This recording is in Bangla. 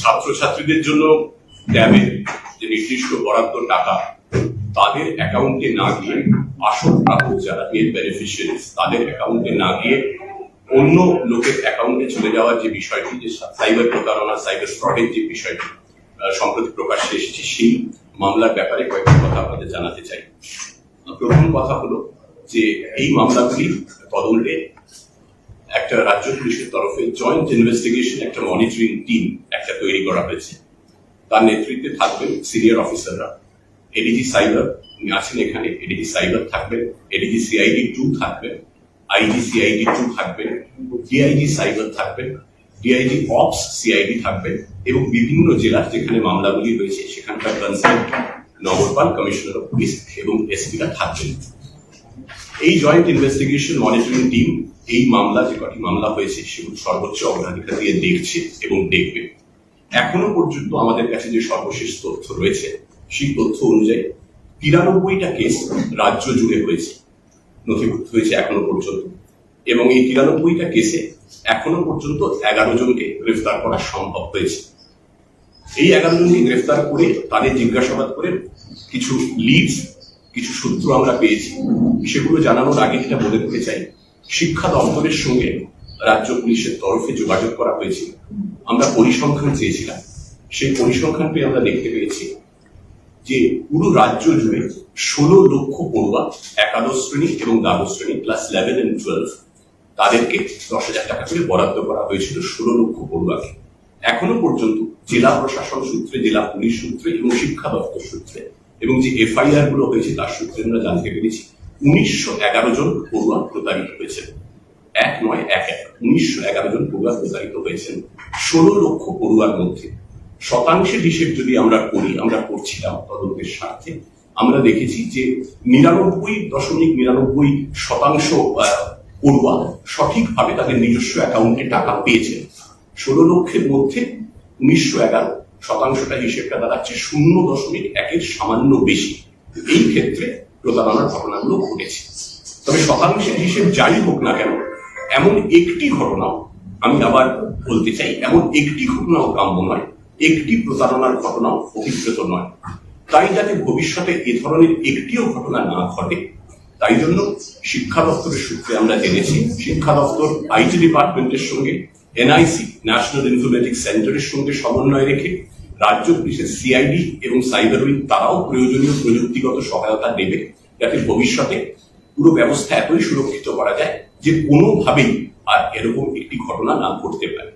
ছাত্রছাত্রীদের জন্য ট্যাবের যে নির্দিষ্ট বরাদ্দ টাকা, তাদের অ্যাকাউন্টে না গিয়ে আসল প্রাপক যারা এর বেনিফিশিয়ারিজ তাদের অ্যাকাউন্টে না গিয়ে অন্য লোকের অ্যাকাউন্টে চলে যাওয়ার যে বিষয়টি, যে সাইবার প্রতারণা সাইবার ফ্রডের যে বিষয়টি সম্প্রতি প্রকাশ্যে এসেছে, সেই মামলার ব্যাপারে কয়েকটি কথা আপনাদের জানাতে চাই। প্রথম কথা হলো যে এই মামলাগুলি তদন্তে একটা রাজ্য পুলিশের তরফে জয়েন্ট ইনভেস্টিগেশন একটা মনিটরিং টিম একটা তৈরি করা হয়েছে। তার নেতৃত্বে থাকবেন সিনিয়র অফিসাররা এডিজি সাইবার আছেন এখানে এডিজি সাইবার থাকবেন এডিজি সিআইডি টু থাকবেন সিআইডি টু থাকবেন সাইবার থাকবেন অপস সিআইডি থাকবেন এবং বিভিন্ন জেলার যেখানে মামলাগুলি রয়েছে সেখানকার কনসার্ট নগরপাল কমিশনার অফ পুলিশ এবং এসপিরা থাকবেন। এই জয়েন্ট ইনভেস্টিগেশন মনিটরিং টিম এই মামলা, যে কটি মামলা হয়েছে, সেগুলো সর্বোচ্চ অগ্রাধিকার দিয়ে দেখছে এবং দেখবে। এখনও পর্যন্ত আমাদের কাছে যে সর্বশেষ তথ্য রয়েছে, সেই তথ্য অনুযায়ী তিরানব্বইটা কেস রাজ্য জুড়ে হয়েছে, নথিভুক্ত হয়েছে এখনও পর্যন্ত। এবং এই তিরানব্বইটা কেসে এখনও পর্যন্ত এগারো জনকে গ্রেফতার করা সম্ভব হয়েছে। এই এগারো জনকে গ্রেফতার করে তাদের জিজ্ঞাসাবাদ করে কিছু লিডস কিছু সূত্র আমরা পেয়েছি। সেগুলো জানানোর আগে যেটা বলে দিতে চাই, শিক্ষা দপ্তরের সঙ্গে রাজ্য পুলিশের তরফে যোগাযোগ করা হয়েছিল আমরা পরিসংখ্যান চেয়েছিলাম। সেই পরিসংখ্যান পেয়ে আমরা দেখতে পেয়েছি যে পুরো রাজ্য জুড়ে ষোলো লক্ষ পড়ুয়া একাদশ শ্রেণি এবং দ্বাদশ শ্রেণি ক্লাস ইলেভেন এন্ড টুয়েলভ তাদেরকে দশ হাজার টাকা করে বরাদ্দ করা হয়েছিল ষোলো লক্ষ পড়ুয়াকে। এখনও পর্যন্ত জেলা প্রশাসন সূত্রে, জেলা পুলিশ সূত্রে এবং শিক্ষা দপ্তর সূত্রে এবং যে এফআইআরগুলো হয়েছে তার সূত্রে আমরা জানতে পেরেছি উনিশশো এগারো জন পড়ুয়া প্রতারিত হয়েছে। এক নয় এক এক, উনিশশো এগারো জন পড়ুয়া প্রতারিত হয়েছেন, ষোলো লক্ষ পড়ুয়ার মধ্যে। শতাংশের হিসেব যদি আমরা করি, আমরা করছিলাম তদন্তের স্বার্থে, আমরা দেখেছি যে নিরানব্বই দশমিক নিরানব্বই শতাংশ পড়ুয়া সঠিকভাবে তাদের নিজস্ব অ্যাকাউন্টে টাকা পেয়েছেন ষোলো লক্ষের মধ্যে উনিশশো এগারো শতাংশটা হিসেবটা দাঁড়াচ্ছে শূন্য দশমিক একের সামান্য বেশি। এই ক্ষেত্রে প্রতারণার ঘটনাগুলো ঘটেছে। তবে শতাংশের হিসেব যাই হোক না কেন এমন একটি ঘটনাও আমি আবার বলতে চাই, এমন একটি ঘটনাও কাম্য নয়, একটি প্রতারণার ঘটনাও অভিপ্রেত নয়। তাই যাতে ভবিষ্যতে এ ধরনের একটিও ঘটনা না ঘটে, তাই জন্য শিক্ষা দপ্তরের সূত্রে আমরা জেনেছি, শিক্ষা দপ্তর আইটি ডিপার্টমেন্টের সঙ্গে, এনআইসি, ন্যাশনাল ইনফরমেটিক সেন্টারের সঙ্গে সমন্বয় রেখে রাজ্য পুলিশের সিআইডি এবং সাইবার উইং তারাও প্রয়োজনীয় প্রযুক্তিগত সহায়তা দেবে, যাতে ভবিষ্যতে পুরো ব্যবস্থা এতই সুরক্ষিত করা যায় যে কোনোভাবেই আর এরকম একটি ঘটনা না ঘটতে পারে।